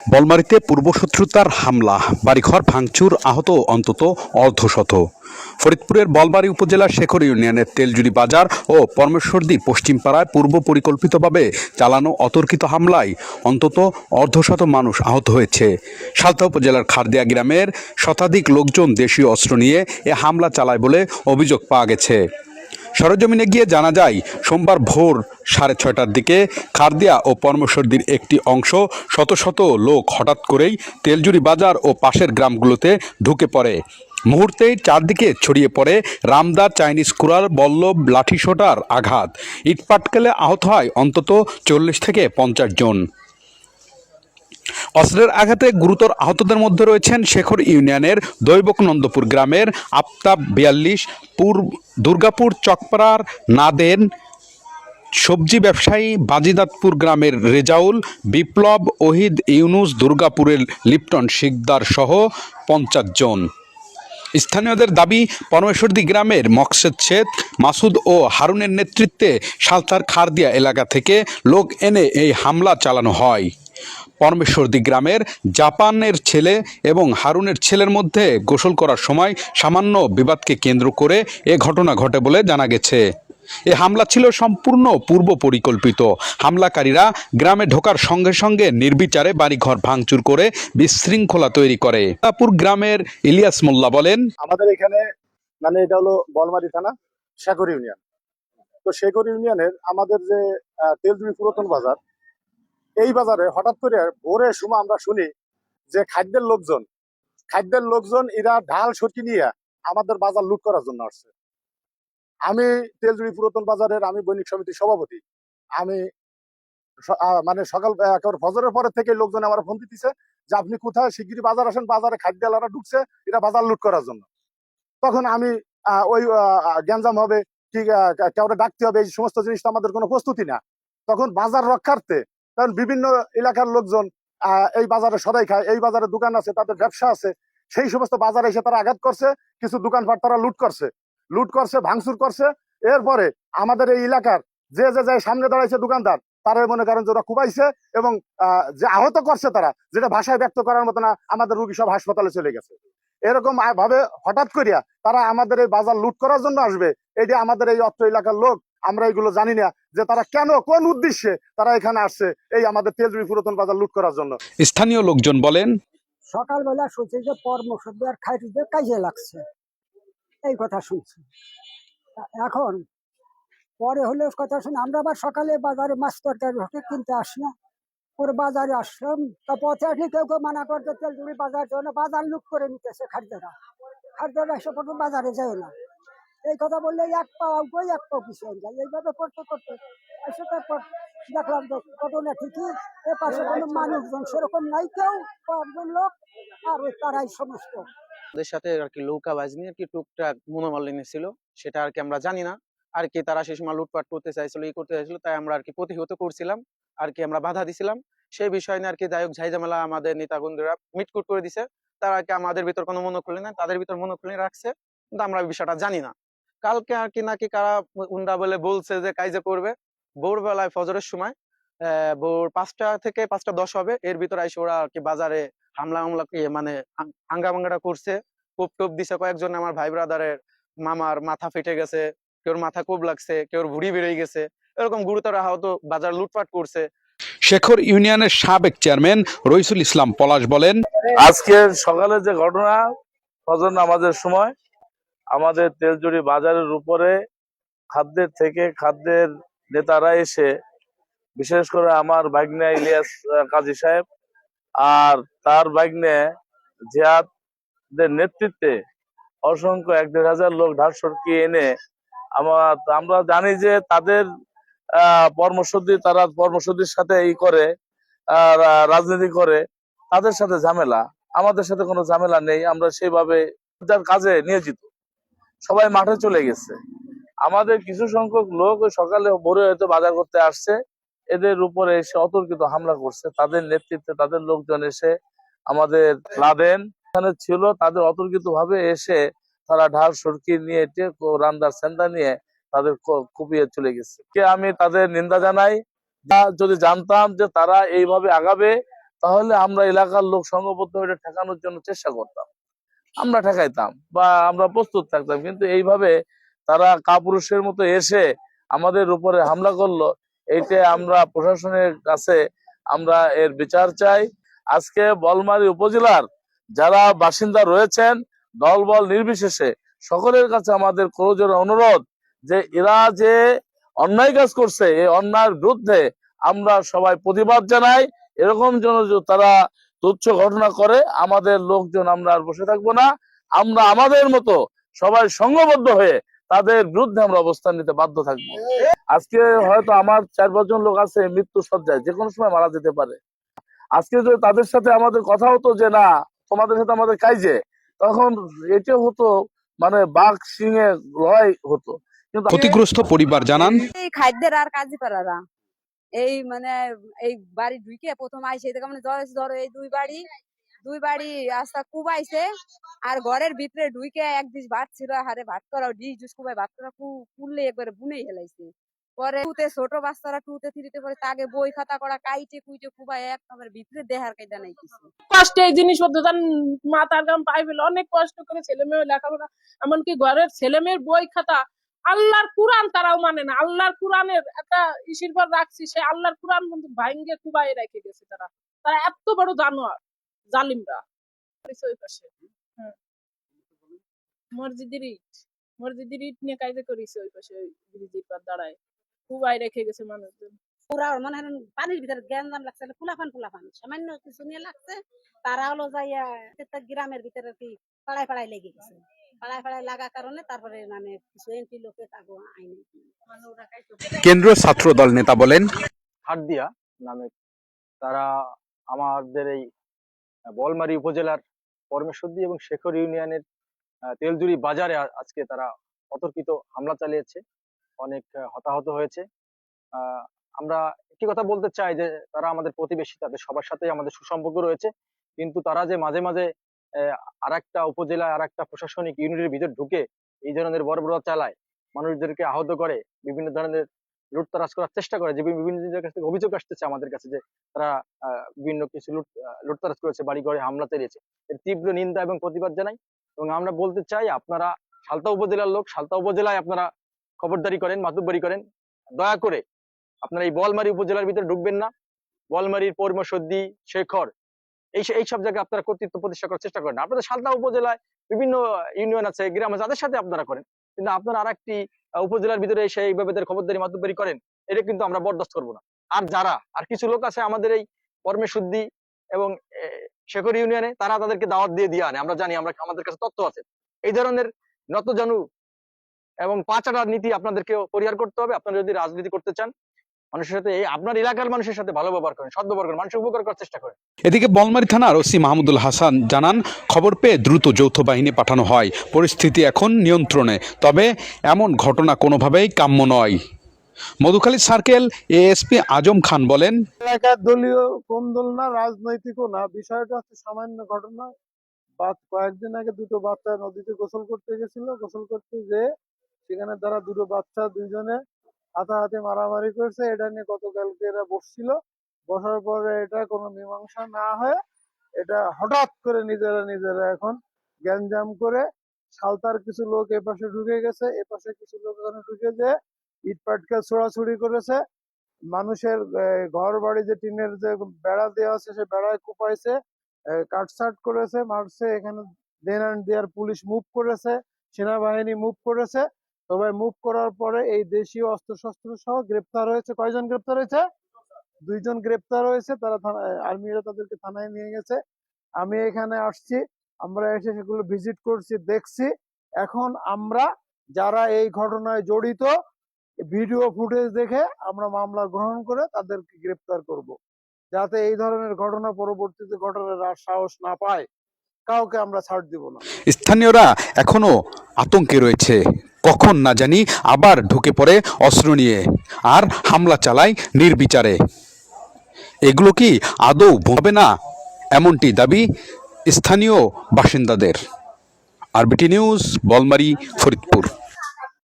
বলমারিতে পূর্বশত্রুতার হামলা, বাড়িঘর ভাঙচুর আহত অন্তত অর্ধশত। ফরিদপুরের বলবাড়ি উপজেলার শেখর ইউনিয়নের তেলজুড়ি বাজার ও পরমেশ্বরদী পশ্চিমপাড়ায় পূর্ব পরিকল্পিতভাবে চালানো অতর্কিত হামলায় অন্তত অর্ধশত মানুষ আহত হয়েছে। সালতা উপজেলার খারদিয়া গ্রামের শতাধিক লোকজন দেশীয় অস্ত্র নিয়ে এ হামলা চালায় বলে অভিযোগ পাওয়া গেছে। সরজমিনে গিয়ে জানা যায়, সোমবার ভোর সাড়ে ছয়টার দিকে খারদিয়া ও পরমেশ্বরদীর একটি অংশ শত শত লোক হঠাৎ করেই তেলজুরি বাজার ও পাশের গ্রামগুলোতে ঢুকে পড়ে। মুহূর্তেই চারদিকে ছড়িয়ে পড়ে রামদা চাইনিজ কুড়াল, বল্লভ, লাঠিসোটার আঘাত। ইটপাটকেলে আহত হয় অন্তত চল্লিশ থেকে পঞ্চাশ জন। অস্ত্রের আঘাতে গুরুতর আহতদের মধ্যে রয়েছেন শেখর ইউনিয়নের দৈবকনন্দপুর গ্রামের আফতাব বিয়াল্লিশ পূর্ব দুর্গাপুর চকপাড়ার নাদেন সবজি ব্যবসায়ী বাজিদাতপুর গ্রামের রেজাউল, বিপ্লব, ওহিদ ইউনুস, দুর্গাপুরের লিপ্টন শিকদার সহ পঞ্চাশ জন। স্থানীয়দের দাবি, পরমেশ্বরদী গ্রামের মকসেদ ছেদ মাসুদ ও হারুনের নেতৃত্বে সালতার খারদিয়া এলাকা থেকে লোক এনে এই হামলা চালানো হয়। পরমেশ্বরদী গ্রামের জাপানের ছেলে এবং হারুনের ছেলের মধ্যে গোসল করার সময় সামান্য বিবাদকে কেন্দ্র করে এ ঘটনা ঘটে বলে জানা গেছে। এ হামলা ছিল সম্পূর্ণ পূর্ব পরিকল্পিত হামলাকারীরা গ্রামে ঢোকার সঙ্গে সঙ্গে নির্বিচারে বাড়িঘর ভাঙচুর করে বিশৃঙ্খলা তৈরি করে। তাপুর গ্রামের ইলিয়াস মোল্লা বলেন, আমাদের এখানে মানে এটা হলো বলমারি থানা, শেখর ইউনিয়ন। তো শেখর ইউনিয়নের আমাদের যে তেলজুড়ি পুরাতন বাজার, এই বাজারে হঠাৎ করে ভোরের সময় আমরা শুনি যে খাদ্যের লোকজন খাদ্যের লোকজন এরা ঢাল সরকি নিয়ে আমাদের বাজার লুট করার জন্য আসছে। আমি তেলজুড়ি পুরাতন বাজারের আমি বণিক সমিতির সভাপতি। আমি মানে সকাল ফজরের পরে থেকে লোকজন আমার ফোন দিতেছে যে, আপনি কোথায়? শিগগিরই বাজার আসেন। বাজারে খাদ্যালারা ঢুকছে। এরা বাজার লুট করার জন্য। তখন আমি ওই গ্যাঞ্জাম হবে, কি কাউরে ডাকতে হবে, এই সমস্ত জিনিস আমাদের কোনো প্রস্তুতি না। তখন বাজার রক্ষার্থে কারণ বিভিন্ন এলাকার লোকজন এই বাজারে সদাই খায়, এই বাজারে দোকান আছে, তাদের ব্যবসা আছে, সেই সমস্ত বাজারে এসে তারা আঘাত করছে, কিছু দোকানপাট তারা লুট করছে। লুট করছে ভাঙচুর করছে। এরপরে আমাদের এই এলাকার যে যে যে সামনে দাঁড়াইছে দোকানদার তারা মনে করেন যে ওরা কুবাইছে এবং যে আহত করছে তারা যেটা ভাষায় ব্যক্ত করার মতো না আমাদের রুগী সব হাসপাতালে চলে গেছে। এরকম ভাবে হঠাৎ করিয়া তারা আমাদের এই বাজার লুট করার জন্য আসবে এটি আমাদের এই অত্র এলাকার লোক আমরা এগুলো জানি না যে তারা কেন কোন উদ্দেশ্যে তারা এখানে আসছে এই আমাদের তেলজুড়ি পুরাতন বাজার লুট করার জন্য। স্থানীয় লোকজন বলেন সকালবেলা শুনছি যে পরমশুদ্ধ আর খাইটিতে কাজে লাগছে। এই কথা শুনছি। এখন, পরে হলে কথা শুনে, আমরা আবার সকালে বাজারে মাছ তরকারি হোটেল কিনতে আসলাম পরে বাজারে আসলাম, তা পথে আসলে কেউ কেউ মানা করতে তেলজুড়ি বাজার জন্য বাজার লুক করে নিতেছে খাদ্যরা খাদ্যরা এসে পর্যন্ত বাজারে যায় না। এই কথা বললে এক পাও আউটই এক পাও পিছিয়ে যায়। এইভাবে করতে করতে এসে তারপর দেখলাম যে ঘটনা ঠিকই, এ পাশে কোনো মানুষজন সেরকম নাই, কেউ কয়েকজন লোক, আর তারাই সমস্ত। ওদের সাথে আর কি লৌকা বাজনি আর কি টুকটাক মনোমালিন্য ছিল, সেটা আর কি আমরা জানি না। আর কি তারা সেই সময় লুটপাট করতে চাইছিল, ই করতে চাইছিল, তাই আমরা আর কি প্রতিহত করছিলাম আর কি আমরা বাধা দিছিলাম। সেই বিষয় নিয়ে আর কি যাই হোক, ঝাইঝামেলা আমাদের নেতাগুন্ডরা মিটকুট করে দিছে। তারা আর কি আমাদের ভিতর কোনো মনোক্ষুলি না তাদের ভিতর মনোক্ষুলি রাখছে, কিন্তু আমরা বিষয়টা জানি না। কালকে আর কি নাকি কারা উন্ডা বলে বলছে যে কাইজে করবে। ভোরবেলায় ফজরের সময় ভোর পাঁচটা থেকে পাঁচটা দশ হবে। এর ভিতরে আইসে ওরা আর কি বাজারে হামলা হামলা ইয়ে মানে আঙ্গা ভাঙ্গাটা করছে। কোপ টোপ দিছে কয়েকজন আমার ভাই ব্রাদারের। মামার মাথা ফেটে গেছে কেউর মাথা কোপ লাগছে কেউর ভুড়ি বেড়ে গেছে। এরকম গুরুতর আহত বাজার লুটপাট করছে। শেখর ইউনিয়নের সাবেক চেয়ারম্যান রইসুল ইসলাম পলাশ বলেন আজকে সকালে যে ঘটনা ফজর নামাজের সময় আমাদের তেলজুড়ি বাজারের উপরে খাদ্যের থেকে খাদ্যের নেতারা এসে বিশেষ করে আমার ভাগ্নে ইলিয়াস কাজী সাহেব আর তার ভাগ্নে জিয়াদের নেতৃত্বে অসংখ্য এক দেড় হাজার লোক ঢাক সরকি এনে আমার, আমরা জানি যে তাদের, আহ পরমসদ্দি তারা পরমসদ্দির সাথে ই করে রাজনীতি করে, তাদের সাথে ঝামেলা। আমাদের সাথে কোনো ঝামেলা নেই, আমরা সেইভাবে যার কাজে নিয়োজিত। সবাই মাঠে চলে গেছে। আমাদের কিছু সংখ্যক লোক সকালে ভোরে হয়তো বাজার করতে আসছে। এদের উপরে এসে অতর্কিত হামলা করছে, তাদের নেতৃত্বে তাদের লোকজন এসে আমাদের লাদেন। এখানে ছিল, তাদের অতর্কিত ভাবে এসে তারা ঢাল সরকি নিয়ে রান্দার সেন্টার নিয়ে তাদের কুপিয়ে চলে গেছে। কে আমি তাদের নিন্দা জানাই? যদি জানতাম যে তারা এইভাবে আগাবে, তাহলে আমরা এলাকার লোক সংঘবদ্ধ এটা ঠেকানোর জন্য চেষ্টা করতাম। আমরা ঠেকাইতাম বা আমরা প্রস্তুত থাকতাম, কিন্তু এইভাবে তারা কাপুরুষের মতো এসে আমাদের উপরে হামলা করল এইটা আমরা প্রশাসনের কাছে আমরা এর বিচার চাই। আজকে বলমারী উপজেলার যারা বাসিন্দা রয়েছেন, দলবল নির্বিশেষে সকলের কাছে আমাদের করজোর অনুরোধ যে এরা যে অন্যায় কাজ করছে, এই অন্যায়ের বিরুদ্ধে আমরা সবাই প্রতিবাদ জানাই। এরকম যেন তারা তুচ্ছ ঘটনা করে, আমাদের লোকজন আমরা আর বসে থাকব না। আমরা আমাদের মতো সবাই সংঘবদ্ধ হয়ে তাদের বিরুদ্ধে আমরা অবস্থান নিতে বাধ্য থাকব। আজকে হয়তো আমার চার পাঁচজন লোক আছে মৃত্যু সজ্জায় যে কোনো সময় মারা যেতে পারে। আজকে যদি তাদের সাথে আমাদের কথা হতো যে না তোমাদের সাথে আমাদের কাইজে তখন এটা হতো মানে বাঘ সিংহে লড়াই হতো। কিন্তু ক্ষতিগ্রস্ত পরিবার জানান। এই খাদ্যের আর কাজী পারারা এই মানে এই বাড়ি ঢুকে প্রথম আইসে মানে ধরো ধরো এই দুই বাড়ি দুই বাড়ি রাস্তা কুবাইছে আর ঘরের ভিতরে ঢুকে এক ডিশ ভাত ছিল হারে ভাত করা ডিশ জুস কুবাই ভাত করা কু- কুললে একবারে বুনেই হেলাইছে পরে টুতে ছোট বাচ্চারা টুতে থ্রিতে পরে তাকে বই খাতা করা, কাইটে কুইটে কুবাই একবার ভিতরে দেহার কায়দা নাই কিছু কষ্টে এই জিনিসপত্র তার মাথার গাম পাই অনেক কষ্ট করে ছেলে মেয়ে লেখাপড়া, এমনকি ঘরের ছেলে মেয়ের বই খাতা, আল্লাহর কোরআন তারাও মানে না। আল্লাহর কোরআনের একটা ইসির পর রাখছি, সে আল্লাহর কোরআন কিন্তু ভাঙ্গে কুবাই রেখে গেছে তারা। তারা এত বড় জানোয়ার, জালিমরা। হ্যাঁ। মসজিদের ইট মসজিদের ইট নিয়ে কাজে করেছে ওই পাশে ওই ব্রিজের পার দাঁড়ায়। কুবাই রেখে গেছে মানুষজন। পুরা মনে হয় পানির ভিতরে গ্যাঞ্জাম লাগছে ফুলাফান ফুলাফান। সামান্য কিছু নিয়ে লাগছে তারা হলো যাইয়া গ্রামের ভিতরে কি পাড়ায় পাড়ায় লেগে গেছে। পাড়ায় পাড়ায় লাগার কারণে তারপরে মানে কিছু এমপি লোকে তাকে আইনে মানে ওরা কাইতো কেন্দ্রীয় ছাত্র দল নেতা বলেন। হাটদিয়া নামে তারা আমাদের এই বলমারি উপজেলার পরমেশ্বরদী এবং শেখর ইউনিয়নের তেলজুড়ি বাজারে আজকে তারা অতর্কিত হামলা চালিয়েছে। অনেক হতাহত হয়েছে। আমরা একটি কথা বলতে চাই যে, তারা আমাদের প্রতিবেশী, তাদের সবার সাথেই আমাদের সুসম্পর্ক রয়েছে। কিন্তু তারা যে মাঝে মাঝে আর একটা উপজেলায় আর একটা প্রশাসনিক ইউনিটের ভিতর ঢুকে এই ধরনের বর্বরতা চালায়, মানুষদেরকে আহত করে, বিভিন্ন ধরনের লুটতরাজ করার চেষ্টা করে, যে বিভিন্ন জায়গা থেকে অভিযোগ আসতেছে আমাদের কাছে যে, তারা বিভিন্ন কিছু লুট লুটতরাজ করেছে বাড়ি ঘরে হামলা চালিয়েছে। এর তীব্র নিন্দা এবং প্রতিবাদ জানাই। এবং আমরা বলতে চাই, আপনারা সালতা উপজেলার লোক, সালতা উপজেলায় আপনারা খবরদারি করেন, মাতুব্বরি করেন, দয়া করে আপনারা এই বলমারি উপজেলার ভিতরে ঢুকবেন না। বলমারির পরমসদ্দি শেখর, এই এই সব জায়গায় আপনারা কর্তৃত্ব প্রতিষ্ঠা করার চেষ্টা করেন আপনাদের সালতা উপজেলায় বিভিন্ন ইউনিয়ন আছে, গ্রাম আছে সাথে আপনারা করেন। কিন্তু আপনারা আর একটি উপজেলার ভিতরে এসে এইভাবে তাদের খবরদারি, মাতুব্বরি করেন, এটা কিন্তু আমরা বরদাস্ত করব না। আর যারা, আর কিছু লোক আছে আমাদের এই পরমেশুদ্ধি এবং শেখর ইউনিয়নে, তারা তাদেরকে দাওয়াত দিয়ে দিয়ে আনে। আমরা জানি, আমরা, আমাদের কাছে তথ্য আছে। এই ধরনের নতজানু এবং পাঁচাটার নীতি আপনাদেরকে পরিহার করতে হবে। আপনারা যদি রাজনীতি করতে চান মানুষের সাথে এই আপনার এলাকার মানুষের সাথে ভালো ব্যবহার করেন সদ ব্যবহার করেন মানুষের উপকার করার চেষ্টা করেন। এদিকে বলমারী থানার ওসি মাহমুদুল হাসান জানান খবর পেয়ে দ্রুত যৌথ বাহিনী পাঠানো হয়। পরিস্থিতি এখন নিয়ন্ত্রণে তবে এমন ঘটনা কোনোভাবেই কাম্য নয়। মধুখালী সার্কেল এএসপি আজম খান বলেন এলাকার দলীয় কোন দল না রাজনৈতিকও না বিষয়টা হচ্ছে সামান্য ঘটনা। বা কয়েকদিন আগে দুটো বাচ্চা নদীতে গোসল করতে গেছিল। গোসল করতে যে সেখানে তারা দুটো বাচ্চা, দুইজনে হাতাহাতি মারামারি করছে। এটা নিয়ে গতকালকে এরা বসছিল। বসার পরে এটা কোনো মীমাংসা না হয়ে এটা হঠাৎ করে নিজেরা নিজেরা এখন গ্যাঞ্জাম করে সালতার কিছু লোক এপাশে ঢুকে গেছে। এপাশে কিছু লোক এখানে ঢুকে যে ইট পাটকে ছোড়াছুড়ি করেছে। মানুষের ঘর বাড়ি যে টিনের যে বেড়া দেওয়া আছে, সে বেড়ায় কুপাইছে কাটসাট করেছে, মারছে। এখানে দেন দেয়ার পুলিশ মুভ করেছে, সেনাবাহিনী মুভ করেছে। তবে মুভ করার পরে এই দেশীয় অস্ত্রশস্ত্র সহ গ্রেপ্তার হয়েছে। কয়জন গ্রেপ্তার হয়েছে? দুইজন গ্রেপ্তার হয়েছে। তারা আর্মিরা তাদেরকে থানায় নিয়ে গেছে। আমি এখানে আসছি। আমরা এসে সেগুলো ভিজিট করছি, দেখছি। এখন আমরা যারা এই ঘটনায় জড়িত ভিডিও ফুটেজ দেখে আমরা মামলা গ্রহণ করে তাদেরকে গ্রেপ্তার করব। যাতে এই ধরনের ঘটনা পরবর্তীতে ঘটনার সাহস না পায়। কাউকে আমরা ছাড় দিব না। স্থানীয়রা এখনও আতঙ্কে রয়েছে। কখন না জানি আবার ঢুকে পড়ে অস্ত্র নিয়ে আর হামলা চালায় নির্বিচারে। এগুলো কি আদৌ হবে না? এমনটি দাবি স্থানীয় বাসিন্দাদের। RBT news, Balmari, Faridpur.